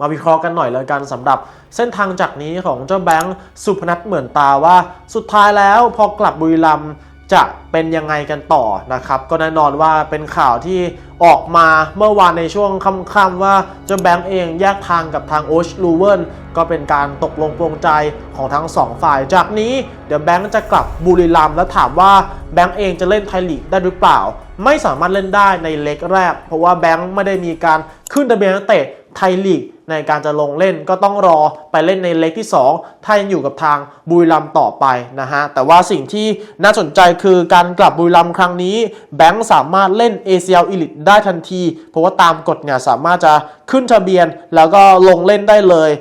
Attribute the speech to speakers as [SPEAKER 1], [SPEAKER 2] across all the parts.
[SPEAKER 1] มาวิเคราะห์กันหน่อยเลยกันสำหรับเส้นทางจากนี้ของเจ้าแบงค์สุพนัทเหมือนตาว่า สุดท้ายแล้วพอกลับบุรีรัมย์จะ เป็นยังไงกันต่อนะครับ ก็แน่นอนว่าเป็นข่าวที่ออกมาเมื่อวานในช่วงค่ำๆว่าเจ้าแบงค์เองแยกทางกับทางโอชลูเวนก็เป็นการตกลงปลงใจของทั้งสองฝ่าย จากนี้เดี๋ยวแบงค์จะกลับบุรีรัมย์แล้วถามว่าแบงค์เองจะเล่นไทยลีกได้หรือเปล่า ไม่สามารถเล่นได้ในเล็กแรก เพราะว่าแบงค์ไม่ได้มีการขึ้นทะเบียนนักเตะไทยลีกในการจะลงเล่นก็ต้องรอไปเล่นในเล็กที่ 2 ถ้ายังอยู่กับทางบุรีรัมย์ต่อไปนะฮะ แต่ว่าสิ่งที่น่าสนใจคือการกลับบุรีรัมย์ครั้งนี้แบงค์สามารถเล่น ACL Elite ได้ทันที เพราะว่าตามกฎเนี่ยสามารถจะขึ้นทะเบียนแล้วก็ลงเล่นได้เลย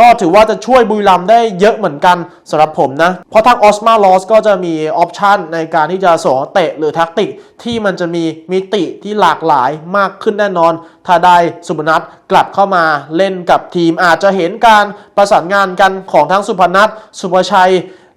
[SPEAKER 1] ก็ถือว่าจะช่วยบุรีรัมย์ได้เยอะเหมือนกันสำหรับผมนะ เพราะทางออสมาลอสก็จะมีออปชันในการที่จะส่งเตะหรือแท็กติก ที่มันจะมีมิติที่หลากหลายมากขึ้นแน่นอน ถ้าได้สุพนัทกลับเข้ามาเล่นกับทีมอาจจะเห็นการประสานงานกันของทั้งสุพนัทสุภชัย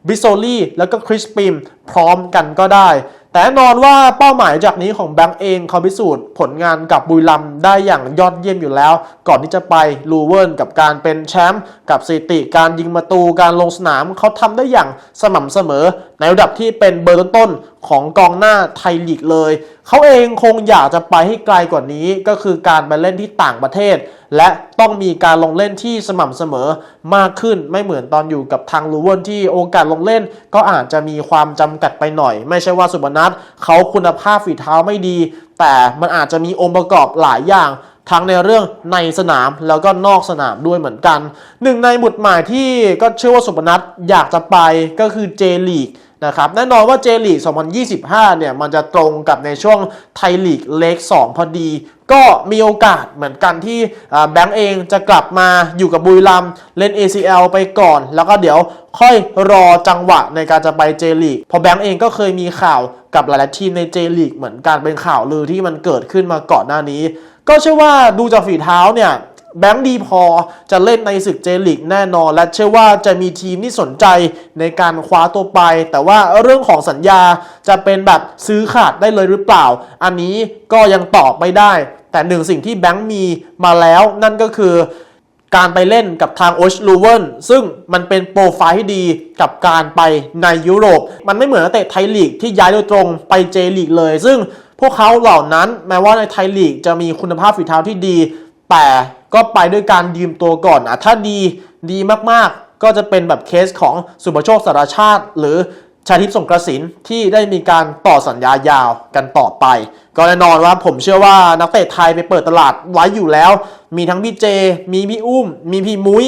[SPEAKER 1] บิโซลี่แล้วก็คริสปิมพร้อมกันก็ได้ แต่แน่นอนว่าเป้าหมายจากนี้ของแบงก์เองเขาพิสูจน์ผลงานกับบุรีรัมได้อย่างยอดเยี่ยมอยู่แล้ว ก่อนที่จะไปลูเวิร์นกับการเป็นแชมป์กับสถิติการยิงประตูการลงสนามเขาทำได้อย่างสม่ำเสมอ ในระดับที่เป็นเบอร์ต้นๆของกองหน้าไทยลีกเลย เขาเองคงอยากจะไปให้ไกลกว่านี้ก็คือการไปเล่นที่ต่างประเทศ และต้องมีการลงเล่นที่สม่ำเสมอมากขึ้นไม่เหมือนตอนอยู่กับทางลูเวิร์นที่โอกาสลงเล่น ก็อาจจะมีความจำกัดไปหน่อย ไม่ใช่ว่าสุบนัทเขาคุณภาพฝีเท้าไม่ดี แต่มันอาจจะมีองค์ประกอบหลายอย่างทั้งในเรื่องในสนามแล้วก็นอกสนามด้วยเหมือนกัน หนึ่งในหมุดหมายที่ก็เชื่อว่าสุพนัทอยากจะไปก็คือเจลีก นะครับแน่นอนว่าเจลีก2025 เนี่ย มันจะตรงกับในช่วงไทยลีกเลก2 พอดี ก็มีโอกาสเหมือนกันที่แบงก์เองจะกลับมาอยู่กับบุรีรัมเล่น ACL ไปก่อน แล้วก็เดี๋ยวค่อยรอจังหวะในการจะไปเจลีกเพราะแบงก์เองก็เคยมีข่าวกับหลายๆทีมในเจลีกเหมือนกันเป็นข่าวลือที่มันเกิดขึ้นมาก่อนหน้านี้ ก็เชื่อว่าดูจากฝีเท้าเนี่ย แบงค์ดีพอจะเล่นในศึกเจลิกแน่นอน และเชื่อว่าจะมีทีมที่สนใจในการคว้าตัวไป แต่ว่าเรื่องของสัญญาจะเป็นแบบซื้อขาดได้เลยหรือเปล่า อันนี้ก็ยังตอบไม่ได้ แต่หนึ่งสิ่งที่แบงค์มีมาแล้วนั่นก็คือการไปเล่นกับทางโอชลูเวนซึ่งมันเป็นโปรไฟล์ที่ดีกับการไปในยุโรป มันไม่เหมือนนักเตะไทยลีกที่ย้ายโดยตรงไปเจลีกเลย ซึ่งพวกเขาเหล่านั้นแม้ว่าในไทยลีกจะมีคุณภาพฝีเท้าที่ดี แต่ก็ไปด้วยการยืมตัวก่อนอะถ้าดีดีมากๆ ก็จะเป็นแบบเคสของสุภโชคสารชาติ หรือชาทิพย์สงกระสินที่ได้มีการต่อสัญญายาวกันต่อไป ก็แน่นอนว่าผมเชื่อว่านักเตะไทยไปเปิดตลาดไว้อยู่แล้ว มีทั้งพี่เจ มีพี่อุ้ม มีพี่มุ้ย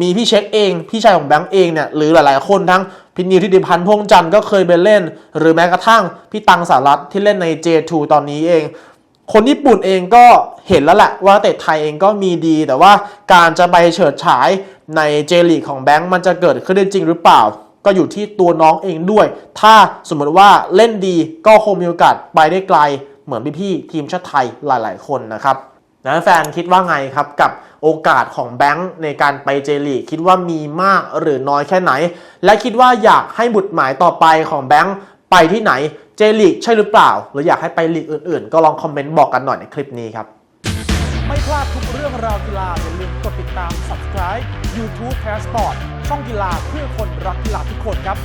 [SPEAKER 1] มีพี่เช็คเอง พี่ชายของแบงก์เองเนี่ยหรือหลายๆคนทั้งพี่นิวทิติพันธ์พงษ์จันทร์ก็เคยไปเล่น หรือแม้กระทั่งพี่ตังสารัตที่เล่นใน J2 ตอนนี้เอง คนญี่ปุ่นเองก็เห็นแล้วแหละว่าเตะไทยเองก็มีดี แต่ว่าการจะไปเฉิดฉายในเจลีของแบงก์มันจะเกิดขึ้นได้จริงหรือเปล่า ก็อยู่ที่ตัวน้องเองด้วย ถ้าสมมติว่าเล่นดีก็คงมีโอกาสไปได้ไกล เหมือนพี่ๆทีมชาติไทยหลายๆ คนนะครับนะแฟนคิดว่าไงครับกับโอกาสของแบงค์ในการไปเจลีคิดว่ามีมากหรือน้อยแค่ไหน และคิดว่าอยากให้บุตรหมายต่อไปของแบงค์ไปที่ไหน เจลีกใช่หรือเปล่า หรืออยากให้ไปลีกอื่นๆ ก็ลองคอมเมนต์บอกกันหน่อยในคลิปนี้ครับ
[SPEAKER 2] ไม่พลาดทุกเรื่องราวกีฬาอย่าลืมกดติดตาม subscribe YouTube Passport ช่องกีฬาเพื่อคนรักกีฬาทุกคนครับ